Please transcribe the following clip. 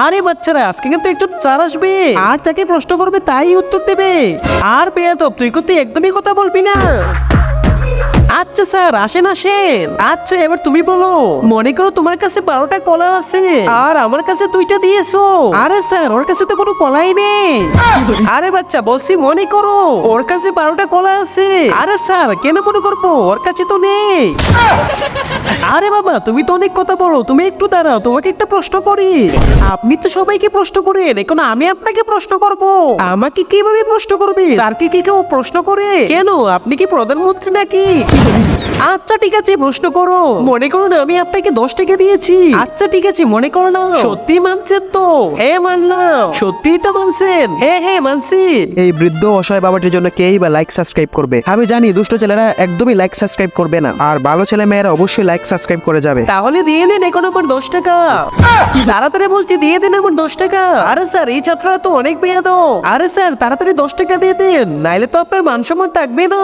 আরে বাচ্চারা, আজকে কিন্তু একটু চার আসবে। আর তাকে প্রশ্ন করবে তাই উত্তর দেবে। আর বেয়াদব তুই কিন্তু একদমই কথা বলবি না। আচ্ছা স্যার, আসেন আসেন। আচ্ছা এবার তুমি বলো, মনে করো তোমার কাছে বারোটা কলা আছে। আর আমার কাছে দুইটা দিয়েছ। আরে স্যার, ওর কাছে তো কোনো কলাই নেই। আরে বাচ্চা, বলছি মনে করো, ওর কাছে বারোটা কলা আছে। আরে স্যার, কেন মনে করব? ওর কাছে তো নেই। আরে বাবা, তুমি তো অনেক কথা বলো, তুমি একটু দাঁড়াও, তোমাকে একটা প্রশ্ন করি। আপনি তো সবাইকে প্রশ্ন করেন, এখন আমি আপনাকে প্রশ্ন করব। আমাকে কীভাবে প্রশ্ন করবে? স্যারকে কি কেউ প্রশ্ন করে? কেন? আপনি কি প্রধানমন্ত্রী নাকি? আচ্ছা ঠিক আছে প্রশ্ন করো। মনে করো না আমি আপনাকে দশ টাকা দিয়েছি। আচ্ছা ঠিক আছে মনে করো না। সত্যি মানছেন তো? হ্যাঁ মানলাম। সত্যি তো মানছেন? হ্যাঁ হ্যাঁ মানছি। এই বৃদ্ধ অসহায় বাবাটির জন্য কেই বা লাইক সাবস্ক্রাইব করবে? আমি জানি দুষ্ট ছেলেরা একদমই লাইক সাবস্ক্রাইব করবে না। আর ভালো ছেলে মেয়েরা অবশ্যই লাইক সাবস্ক্রাইব করে যাবে। তাহলে দিয়ে দেন এখন আমার দশ টাকা। তাড়াতাড়ি বলছি দিয়ে দেন আমার দশ টাকা। আরে স্যার এই ছাত্ররা তো অনেক বেয়াদ আরে স্যার তাড়াতাড়ি দশ টাকা দিয়ে দেন। নাইলে তো আপনার মান সম্মান থাকবে না।